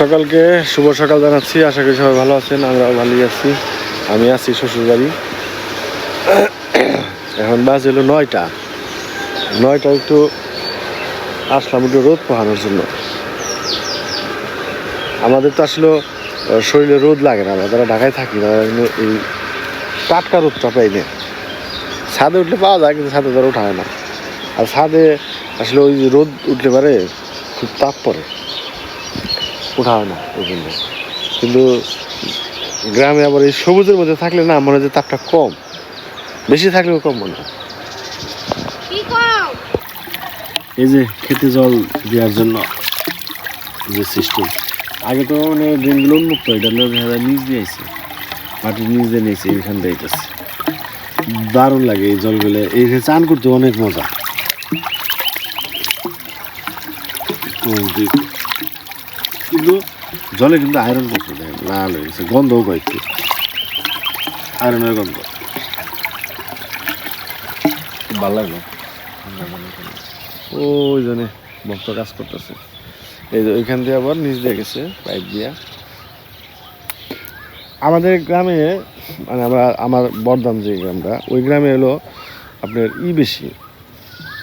সকালকে শুভ সকাল জানাচ্ছি। আশা করি সবাই ভালো আছেন, আমরাও ভালোই আছি। আমি আছি শ্বশুরবাড়ি। এখন বাজ হলো নয়টা। নয়টা একটু আসলাম একটু রোদ পোহানোর জন্য। আমাদের তো আসলে শরীরে রোদ লাগে না, আমরা যারা ঢাকায় থাকি এমনি এই টাটকা রোদটা পাই না। ছাদে উঠলে পাওয়া যায়, কিন্তু ছাদে ধরে ওঠা হয় না। আর ছাদে আসলে ওই রোদ উঠলে পারে খুব তাপ পড়ে। ওঠা হয় না ওই জন্য। কিন্তু গ্রামে আবার এই সবুজের মধ্যে থাকলে না মনে হয় যে তাপটা কম। বেশি থাকলেও কম মনে হয়। এই যে খেতে জল দেওয়ার জন্য যে সিস্টেম আগে তো মানে ড্রেনগুলো উন্মুক্ত এটা দেখা যায় নিচ দিয়ে আইছে মাটির নিচ দিয়ে নিয়েছে এইখান দিয়ে দারুণ লাগে এই জলগুলো এই চান করতে অনেক মজা। কিন্তু জলে কিন্তু আয়রন করছে লাল হয়ে গেছে, গন্ধও কয়েকটি আয়রনের গন্ধ। ভালো লাগল। ওই জন্য ভক্ত কাজ করতেছে। এই যে ওইখান দিয়ে আবার নিচ দিয়ে গেছে, পাইপ দিয়া। আমাদের গ্রামে মানে আমরা, আমার বর্ধাম যে গ্রামটা, ওই গ্রামে হলো আপনার ই বেশি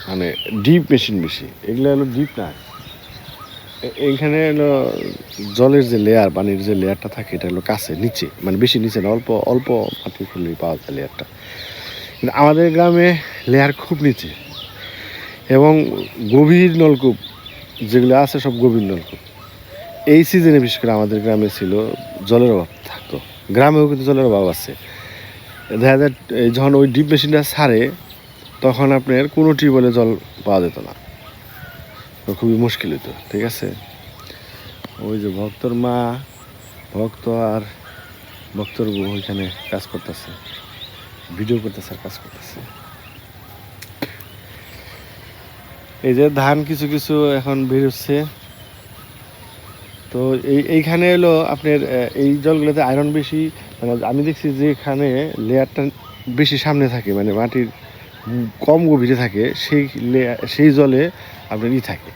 মানে ডিপ মেশিন বেশি। এগুলো হলো ডিপ না। এ- এইখানে হলো জলের যে লেয়ার পানির যে লেয়ারটা থাকে, এটা হলো কাছে, নিচে। মানে বেশি নিচে না, অল্প অল্প মাটি খুললেই পাওয়া যায় লেয়ারটা কিন্তু আমাদের গ্রামে লেয়ার খুব নিচে। এবং গভীর নলকূপ, যেগুলো আছে সব গভীর নলকূপ। এই সিজনে বিশেষ করে আমাদের গ্রামে ছিল, জলের অভাব থাকতো। গ্রামেও কিন্তু জলের অভাব আছে। দেখা যায় যখন ওই ডিপ মেশিনটা সারে, তখন আপনার কোনো টিউবওয়েলে জল পাওয়া যেত না। খুবই মুশকিল হতো ঠিক আছে? ওই যে ভক্তর মা, ভক্ত আর ভক্তর বউ ওইখানে কাজ করতেছে। ভিডিও করতেছে আর কাজ করতেছে। এই যে ধান কিছু কিছু এখন বেরোচ্ছে। তো এই, এইখানে এলো আপনার এই জলগুলোতে আয়রন বেশি মানে আমি দেখছি যে এখানে লেয়ারটা বেশি সামনে থাকে মানে মাটির কম গভীরে থাকে, সেই সেই জলে আপনার ই থাকে,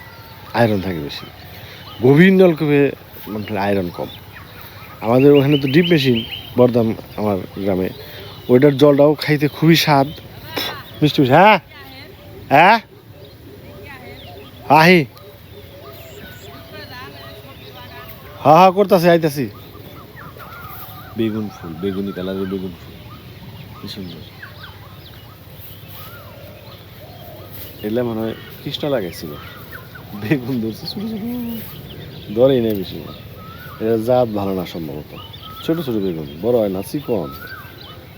আয়রন থাকে বেশি। গভীর নলকূপে মানে আয়রন কম। আমাদের ওখানে তো ডিপ মেশিন, বর্দাম আমার গ্রামে। ওইটার জলটাও খাইতে খুবই স্বাদ। মিষ্টি হ্যাঁ? হ্যাঁ? আহি। হা হা, করতেছি, আইতাছি। বেগুন ফুল, বেগুনি কালারের বেগুন ফুল। কি সুন্দর। এলে মনে হয় কৃষ্ণ লাগাইছিল। বেগুন ধরছে, ছোট ছোট। ধরেই নেই বেশি এটা জাত ভালো না সম্ভবত। ছোট ছোট বেগুন বড় হয় না, চিকন।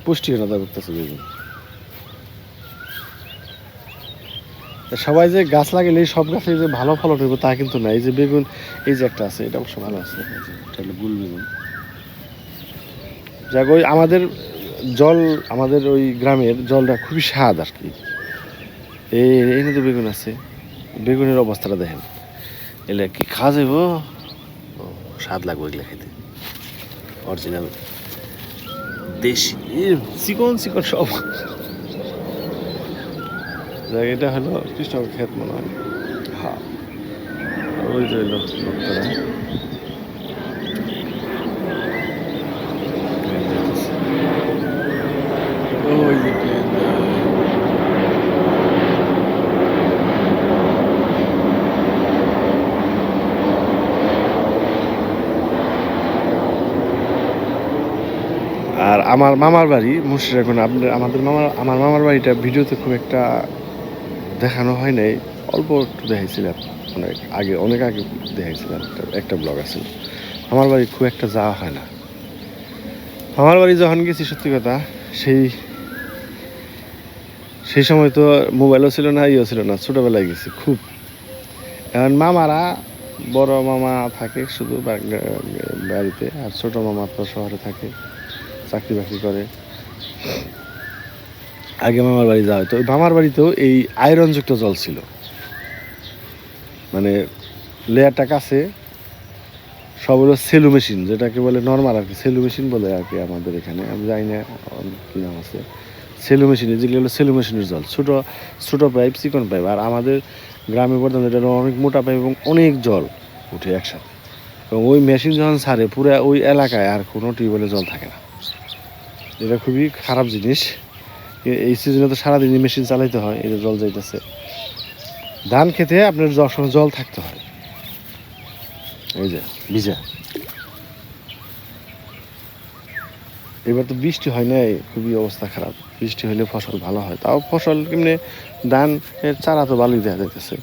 পুষ্টিহীনতা করতেছে বেগুন সবাই যে গাছ লাগালে সব গাছে যে ভালো ফলন হইব তা কিন্তু না। এই যে বেগুন, এই যে একটা আছে, এটা অবশ্য ভালো আছে। এটা হলো গুল বেগুন। যাক, ওই আমাদের জল, আমাদের ওই গ্রামের জলটা খুবই স্বাদ আর কি। এই এখানে তো বেগুন আছে, বেগুনের অবস্থাটা দেখেন। এলে কি খাওয়া যাইব? স্বাদ লাগবে এগুলো খেতে। অরিজিনাল দেশি চিকন চিকন সব। এটা হলো কৃষ্ণক ক্ষেত মনে হয়। হ্যাঁ। ওই যে হলো ভক্তরা ওই যে ট্রেন আর আমার মামার বাড়ি মুর্শিদা আপনার, আমাদের মামার, আমার মামার বাড়িটা ভিডিওতে খুব একটা দেখানো হয় নাই, অল্প একটু দেখাইছিলাম, অনেক আগে অনেক আগে দেখাইছিলাম একটা ব্লগ আছে। আমার বাড়ি খুব একটা যাওয়া হয় না। আমার বাড়ি যখন গেছি, সত্যি কথা, সেই সেই সময় তো মোবাইলও ছিল না ইয়েও ছিল না, ছোটোবেলায় গেছি খুব। এখন মামারা বড় মামা থাকে শুধু বাড়িতে, আর ছোট মামা তো শহরে থাকে। চাকরি বাকরি করে। আগে মামার বাড়ি যাওয়া হতো ওই মামার বাড়িতেও এই আয়রনযুক্ত জল ছিল। মানে লেয়ারটা কাছে, সব হলো সেলু মেশিন, যেটাকে বলে নর্মাল আর কি, সেলু মেশিন বলে আর কি আমাদের এখানে। আমি জানি না কি নাম আছে। সেলু মেশিন যেগুলো হলো সেলু মেশিনের জল। ছোটো ছোটো পাইপ, চিকন পাইপ। আর আমাদের গ্রামে বর্তমানে এটা অনেক মোটা পাইপ এবং অনেক জল উঠে একসাথে। এবং ওই মেশিন যখন সারে পুরো ওই এলাকায় আর কোনো টিউবওয়েলে জল থাকে না। এটা খুবই খারাপ জিনিস। এই সিজনে তো সারাদিন মেশিন চালাইতে হয় এটা জল যাইতেছে। ধান খেতে আপনার জ- সময় জল থাকতে হয়। এই যে, ভিজা। এবার তো বৃষ্টি হয় নাই, খুবই অবস্থা খারাপ। বৃষ্টি হলে ফসল ভালো হয়। তাও ফসল কেমনে, ধান চারা তো ভালোই দেখা যাইতেছে।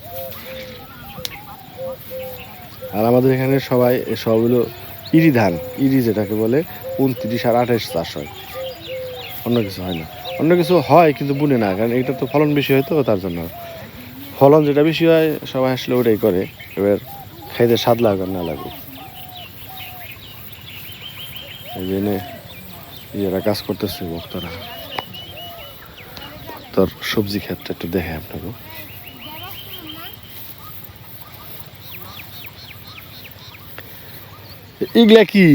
আর আমাদের এখানে সবাই, সব হলো ইরি ধান। ইরি যেটাকে বলে, উনত্রিশ আর আঠাশ চাষ হয়। অন্য কিছু হয় না। অন্য কিছু হয় কিন্তু বুনে না কারণ এটা তো ফলন বেশি হয় তো তার জন্য। ফলন যেটা বেশি হয় সবাই আসলে ওটাই করে। এবার খাইতে স্বাদ লাগুক আর না লাগুক। এই জন্য ইয়েরা কাজ করতেছে ভক্তরা। তোর সবজি ক্ষেতটা একটু দেখে আপনাকে। এগুলা কি?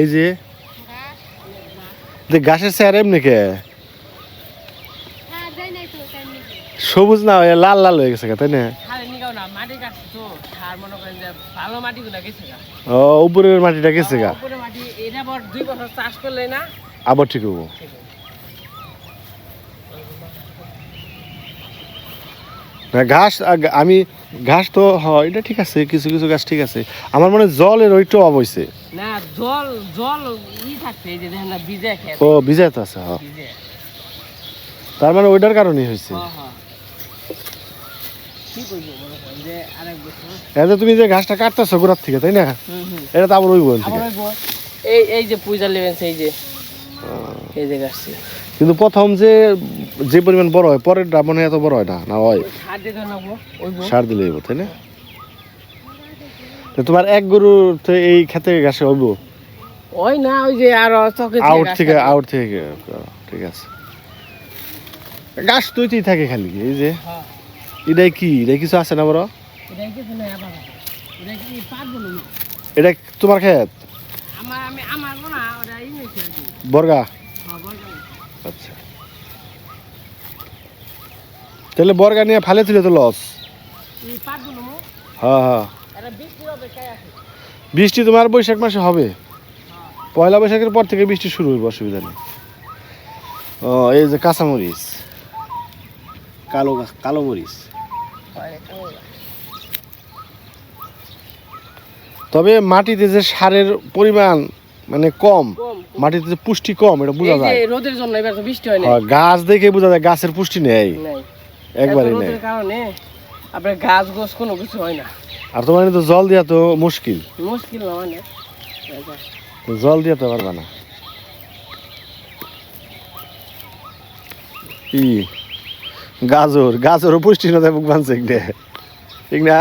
এই যে যে গাছের স্যার এমনি কে? হ্যাঁ সবুজ না হয়ে লাল লাল হয়ে গেছে গা, তাই না? মনে ও উপরের মাটিটা গেছে গা? উপরে মাটি এটা আবার দুই বছর চাষ করলে না? আবার ঠিক হব। না, ঘাস আমি ঘাস তো হয় এটা ঠিক আছে কিছু কিছু গাছ ঠিক আছে। আমার মনে জলের ওইটাও অব হইছে। না জল জল ই থাকছে এই যে দেখেন না খেত ও ভিজাই তো আছে হ্যাঁ। তার মানে ওইটার কারণেই হয়েছে হ্যাঁ হ্যাঁ। এতে তুমি যে ঘাসটা কাটতেছো গোড়ার থেকে তাই না? এটা তো আবার ওই বোন এই এই যে পূজা এই যে। এই যে গাছটি কিন্তু প্রথম যে যে পরিমাণ বড় হয় পরেরটা মনে হয় এত বড় হয় না না হয়? সার দিলে হইব তাই না? তোমার এক গরু তো এই খেতে ঘাসে হইব? ওই না ওই যে আর আউট থেকে আউট থেকে ঠিক আছে। গাছ তুইতেই থাকে খালি এই যে। হ্যাঁ। এটাই কি? এটাই কিছু আছে না বড়? এটা এটা এটা তোমার কি। বর্গা? আচ্ছা। তাহলে বর্গা নিয়ে ফালে তুলে তো লস। হ্যাঁ হ্যাঁ। বৃষ্টি তোমার বৈশাখ মাসে হবে। পয়লা বৈশাখের পর থেকে বৃষ্টি শুরু হইব অসুবিধা নেই। ও এই যে কাঁচামরিচ কালো কালো মরিচ। তবে মাটিতে যে সারের পরিমাণ মানে কম মাটিতে পুষ্টি কম এটা বোঝা যায়। রোদের জন্য এবার তো বৃষ্টি হয় না গাছ দেখে বোঝা যায় গাছের পুষ্টি নেই। নাই। একবারই নেই। রোদের কারণে আপনার গাছ গোছ কোনো কিছু হয় না। আর তোমার তো জল দেওয়া তো মুশকিল। মুশকিল না মানে। জল দিয়ে তো পারবা না। কি গাজর গাজরও পুষ্টি না দেবুক বানছে এগুলো এগুলা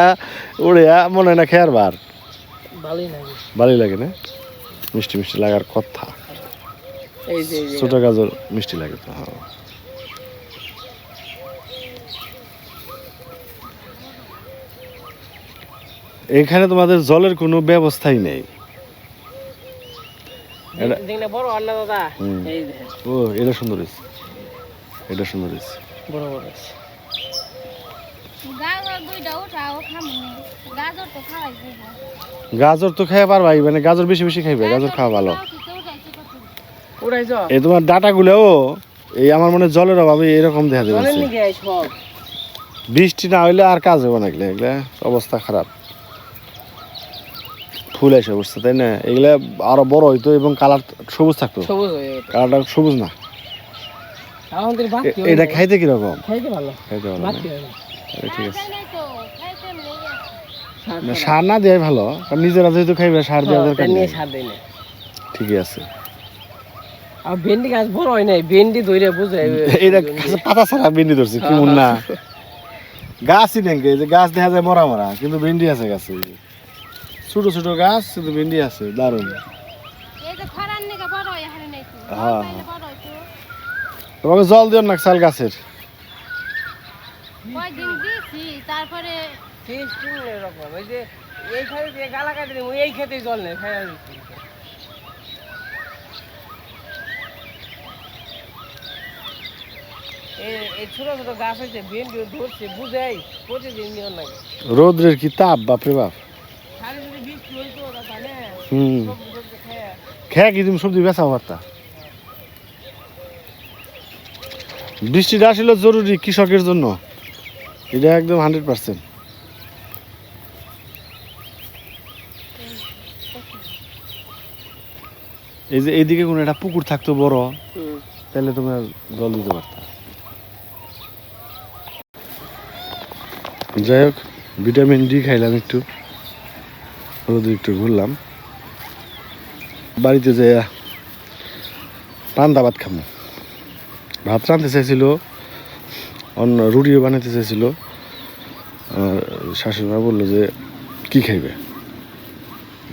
উড়ে মনে হয় না খেয়ার বার। ভালোই লাগে। ভালোই লাগে না? মিষ্টি মিষ্টি লাগার কথা। ছোট গাজর মিষ্টি লাগে তো হ্যাঁ। এখানে তোমাদের জলের কোনো ব্যবস্থাই নেই। এটা- সুন্দর হয়েছে। এটা সুন্দর হয়েছে। বড় বড়। গাজর দুইটা উঠাও খামু। গাজর তো খাওয়াই যাইব। গাজর তো খাইয়া পারবা মানে গাজর বেশি বেশি খাইবে গাজর খাওয়া ভালো। এই তোমার ডাটাগুলোও এই আমার মনে জলের অভাবে এরকম দেখা সব বৃষ্টি না হইলে আর কাজ হবে না এগুলো এগুলা অবস্থা খারাপ। ফুল এসে বসছে তাই না? এগুলা আরও বড় হইতো এবং কালার সবুজ থাকতো। সবুজ গেছে কালারটা সবুজ না। এটা খাইতে কীরকম? খাইতে ভালো। খাইতে ভালো ঠিক আছে। সার না, দেওয়াই ভালো কারণ নিজেরা যেহেতু খাইবে সার দেওয়া হ্যাঁ, দরকার নেই। সার দেয় না। ঠিকই আছে। আর ভেন্ডি গাছ বড় হয় নাই ভেন্ডি ধরে বুঝে এটা পাতা ছাড়া ভেন্ডি ধরছে কি না। গাছই নেই যে গাছ দেখা যায় মরা মরা কিন্তু ভেন্ডি আছে গাছে। ছোট ছোট গাছ কিন্তু ভেন্ডি আছে দারুণ। হয় হ্যাঁ, তোমাকে জল দিও না শাল গাছের। কয়দিন দিছি তারপরে এরকম ওই যে এই খেতে দিয়ে গালা কাটে দিই এই খেতে জল নেই খাই এই ছোট ছোট গাছ হয়েছে ধরছে বুঝাই প্রতিদিন নিয়ন রোদ্রের কি তাপ বাপরে বাপ। হুম। খেয়ে। কি তুমি সবজি বেচা পারতা বৃষ্টিটা আসলে জরুরি কৃষকের জন্য। এটা একদম হান্ড্রেড পার্সেন্ট। এই যে এইদিকে কোনো একটা পুকুর থাকতো বড় তাহলে তোমরা জল দিতে পারতা। যাই হোক ভিটামিন ডি খাইলাম একটু। রোদ একটু ঘুরলাম। বাড়িতে যে পান্তা ভাত খাব ভাত রাঁধতে চাইছিল অন্য রুটিও বানাতে চাইছিল। শাশুড়িমা বলল যে কি খাইবে?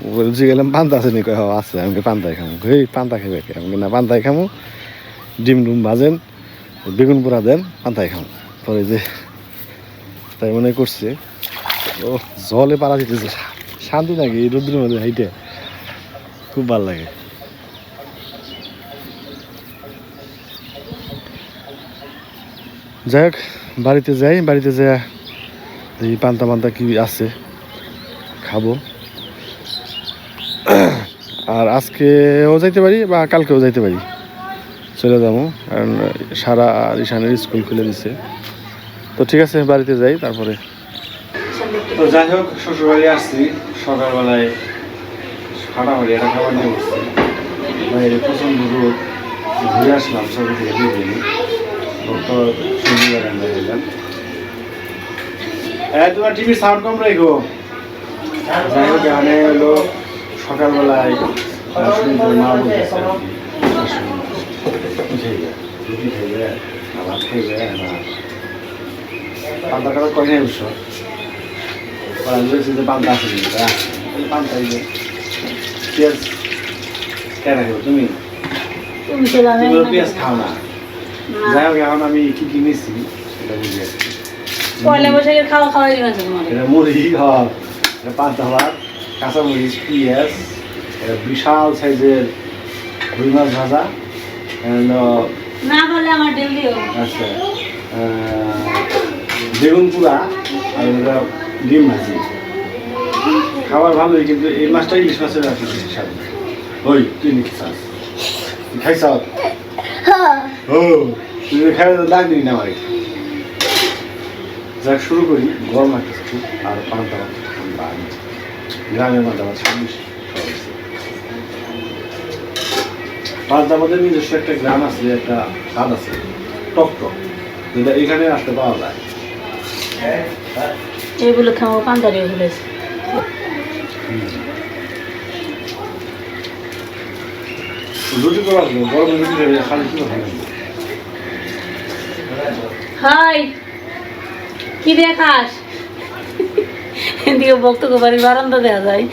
বলছি গেলাম পান্তা আছে নি কয়, "হ্যাঁ, আছে আমাকে পান্তাই খামো? এই পান্তা খাইবে কে? আমাকে না পান্তাই খামো। ডিম ডুম ভাজেন বেগুন পোড়া দেন পান্তাই খামো। পরে যে তাই মনে করছে ও জলে পাড়া দিতেছে। শান্তি নাকি এই রোদ্রের মধ্যে হাইটে? খুব ভালো লাগে। যাই হোক বাড়িতে যাই বাড়িতে যাই এই পান্তা পান্তা কি আছে? খাব। আর আজকেও যাইতে পারি বা কালকেও যাইতে পারি? চলে যাব, কারণ সারা আর ঈশানের স্কুল খুলে দিছে। তো ঠিক আছে, বাড়িতে যাই তারপরে। তো যাই হোক, শ্বশুরবাড়ি আসছি, সকালবেলায় ফাটাফাটি একটা খাবার নিয়ে বসছি। বাইরে প্রচণ্ড রোদ, ঘুরে আসলাম সকাল থেকে দেখে তো শনিবার রান্না এই তোমার টিভির সাউন্ড কম রেখো যাই হোক এখানে হলো সকালবেলায় মা বলতেছে? রুটি খাইবে না ভাত খাইবে না। পান্তা কাটা কয় নাই অবশ্য পান্তা আছে পান্তা পেঁয়াজ কেন খাব তুমি? তুমি পেঁয়াজ খাও না। যাই হোক এখন আমি কি কি নিচ্ছি সেটা বুঝি। পয়লা বৈশাখের খাওয়া খাওয়াই দিবেন তোমার এটা মুড়ি হ্যাঁ। এটা পান্তা ভাত কাঁচামরিচ পেঁয়াজ এটা বিশাল সাইজের রুই মাছ ভাজা না আমার আচ্ছা বেগুন পুরা আর এটা ডিম ভাজি। খাবার ভালোই কিন্তু এই মাছটা ইলিশ মাছের আর কি ওই তুই চাস খাইছ? ও তুই খাই ডাক দিবি না আমাকে যাক শুরু করি। গরম খুব আর পান্তা ভাত ঠান্ডা। গ্রামের পান্তা ভাত ছাব্বিশ পান্তা নিজস্ব একটা গ্রাম আছে একটা স্বাদ আছে টক টক। যেটা এখানে আসতে পাওয়া যায়। এগুলো খাব পান্তারি হয়েছে রুটি করা গরম রুটি খালি কি হাই! কি দিয়ে খাস? এদিকে বক্ত বাড়ির বারান্দা দেওয়া যায়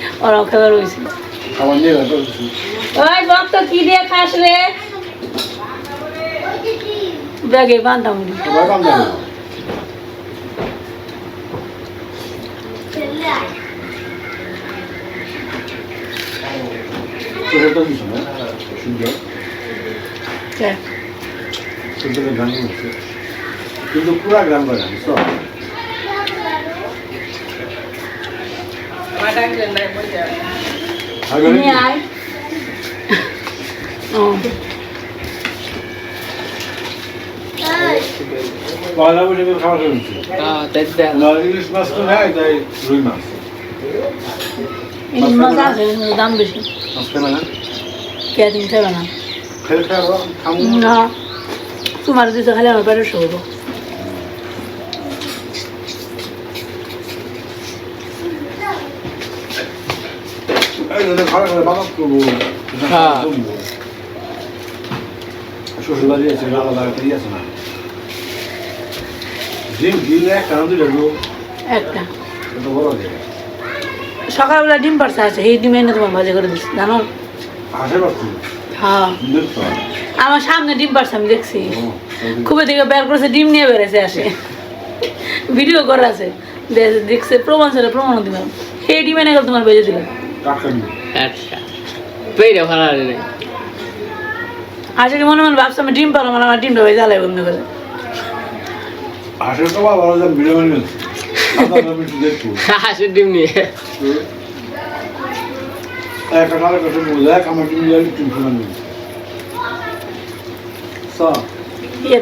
হয়েছিল কিছু ওই বক্ত কি দিয়ে খাস রে? ব্যাগে বান্ধা মুড়ি। কিন্তু পুরা গ্রাম সব আমার ডাকলেন নাই বলছে আগে নিয়ে আয় ও পয়লা বৈশাখের দেখ না ইলিশ মাছ তো নেয় তাই রুই মাছ ইলিশ মাছ আছে দাম বেশি মাছ কেনা না কে তুমি খাবে না খেলে খাব খাব না তোমার দিতে খালি আমার পেটে শুভ করব। হ্যাঁ। আছে আলাদা একটা আছে না। ডিম একটা না দুইটা একটা। এটা বড় জায়গা সকালবেলা ডিম পারসা আছে এই ডিম এনে তোমার ভাজি করে দিচ্ছি জানো? পারছি? হ্যাঁ। আমার সামনে ডিম পারছে আমি দেখছি। খুবই দিকে বের করেছে ডিম নিয়ে বেড়েছে আসে। ভিডিও করা আছে দেখছে প্রমাণ ছিল প্রমাণ দিলাম। এই ডিম এনে তোমার বেজে দিলাম আচ্ছা। পেইরা ভালো লাগে আজকে মনে মনে ভাবছি আমি ডিম পারো মানে আমার ডিমটা ভেজে আলাই বন্ধ করে। আসে তো বা বড় ভিডিও হাঁসের ডিম নিয়ে। ইয়ে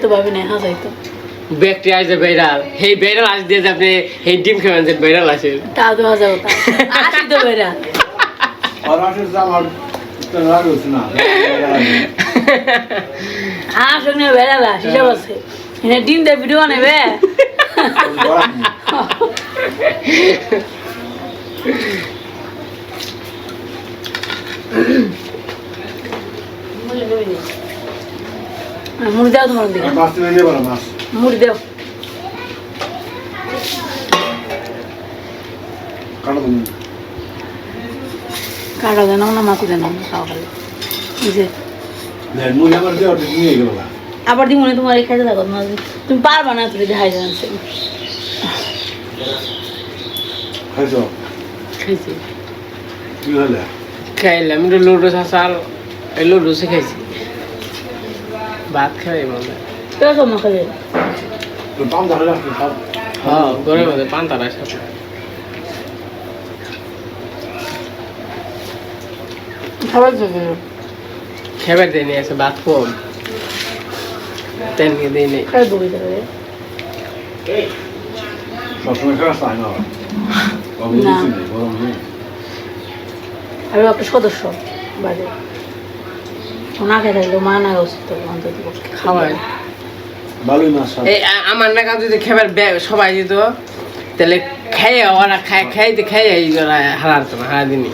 ভাইরাল ভাইরাল আস দিয়ে যে আপনি এই ডিম খাবেন যে ভাইরাল আছে তা তো হাজার আসি তো বেড়া আর আসলে তো আমার রাগ হচ্ছে না। হাঁস নিয়ে বেড়ালা হিসাব আছে। এনে ডিম দিয়ে ভিডিও নেবে মুড়ি দাও তোমার দিকে। মুড়ি দাও। কাটা তুমি। কাটা দেন না মাছও দেন খাওয়া খালি। এই যে না আবার দিব না তোমার এই খাইতে থাকো তুমি পারবা না তুমি দেখাই দেন খাইছো? খাইছি। কি হলে খাইলাম একটু লুডো শাসার এই লুডোসে খাইছি। ভাত খাই মনে। কেউ না রাখছি সব হ্যাঁ মধ্যে পান্তা রাইস খাব খাবার জন্য খেবার দিয়ে নিয়ে আসে ভাত কম তেনকে দিয়ে খাই বই দেবে সবসময় খাওয়া চায় না। গরম না। দিচ্ছি নেই গরম নেই। আমি একটা সদস্য বাড়ি না খেয়ে থাকলে মা না উচিত তো অন্তত মাছ এই আমার নাকা যদি খেবার সবাই দিত তাহলে খেয়ে ওরা খাই খাইতে খাই ওরা হারাতো না হারা দিনই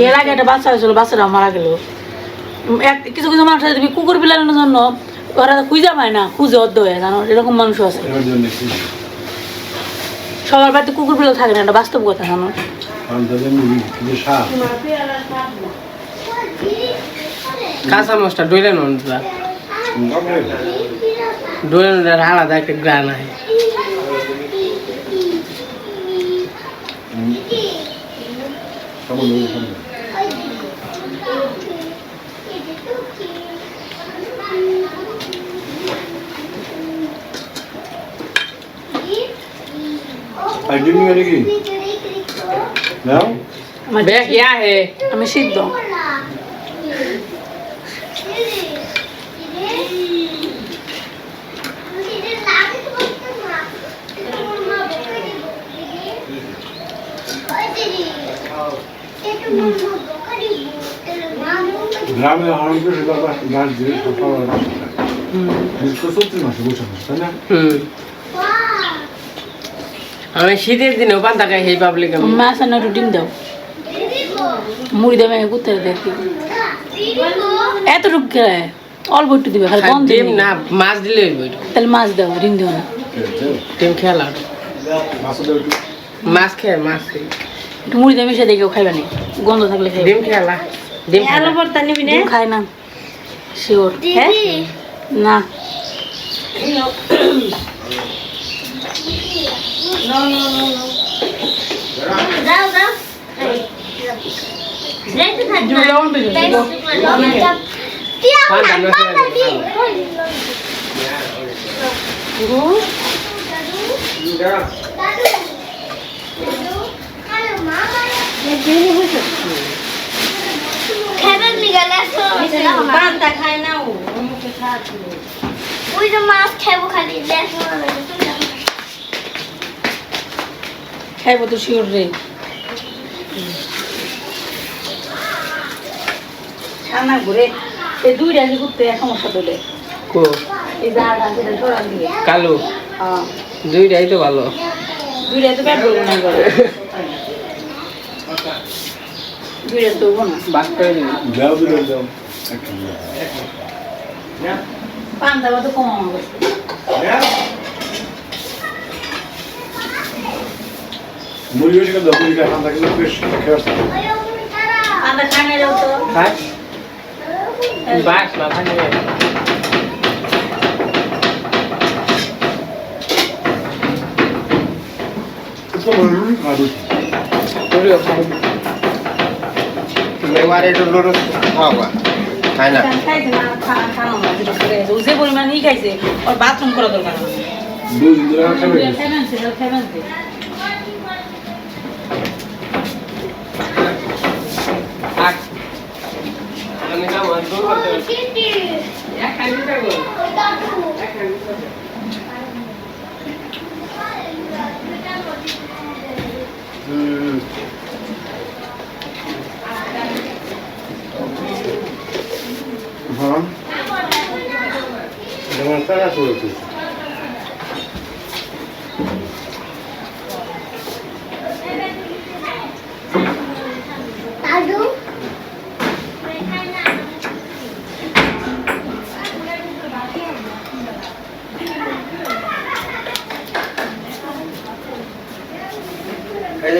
এর আগে একটা বাচ্চা হয়েছিল বাচ্চাটা মারা গেল। এক- কিছু কিছু মানুষ আছে তুমি কুকুর বিলানোর জন্য ওরা খুঁজে পায় না খুঁজে অর্ধ হয়ে জানো? এরকম মানুষ আছে। সবার বাড়িতে কুকুর বিড়াল থাকে না এটা বাস্তব কথা জানো? কাঁচা মশটা ডইলে নন ডইলে আলাদা একটা গ্রান আছে কেমন লাগে সামনে আর ডিম নিয়ে নাকি নাও আমার ব্যাগ ইয়া হে আমি সিদ্ধ গ্রামে হারানোকে সেটা গাছ দিয়ে সকাল তো সত্যি মাসে বসে না তাই না আমি শীতের দিনেও পান্তা খাই সেই পাবলিক আমি মাছ আর একটু ডিম দাও। মুড়ি দেবে কুত্তে দেখি। এতটুকু কে? অল্প একটু দিবে খালি গন্ধ ডিম না মাছ দিলে। তাহলে মাছ দাও ডিম দিও না। ডিম খেলা মাছ খেয়ে মাছ খাই। একটু মুড়ি দিয়ে মিশে দেখেও খাইবে না গন্ধ থাকলে খাইবে। ডিম খেলা ডিম খেলা ডিম খায় না। শিওর। হ্যাঁ? না। ডিম লবণ বেশি দিবো। ওই যে মাছ খাইবো খালি লেসন খাইবো তো শিওর রে। ছানা ঘুরে এই দুই রাজি করতে সমস্যা তোলে। কো? এই যা আছে সরান দিয়ে। কালো? হ্যাঁ। দুইটাই তো ভালো। দুই রাতে পেট বলব না করে করব না। বাস করে দাও দাও পান দাবা তো কম আমার বেশি করে দাও মুরগি খান থাকলে বেশ খেয়ে আসতে পান্তা খাই না যাও তো খাস বাস না থাকবে ওরিও খাব এবারে একটু লুডো খাওয়া খায় না খাইছে না খা- খাওয়া না, যেটা করে আছে। ও যে পরিমাণ ই খাইছে ওর বাথরুম করা দরকার আমার। দুই দিন ধরে খাবে খাইবেন সে, খাইবেন সে। আক আমি না মন দূর করতে টিটি এক খাই দিতে গো দাদু এক খাই দিতে হুম হ্যাঁ। যেমন কারা করেছে দাদু এই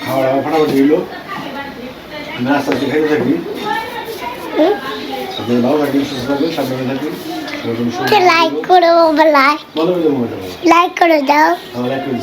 খাওয়া দাওয়া ফাটাফাটি থাকি আপনার ভালো থাকবেন সুস্থ থাকবেন সাবধানে থাকবেন নতুন লাইক করো লাইক লাইক করে দাও। আমার করে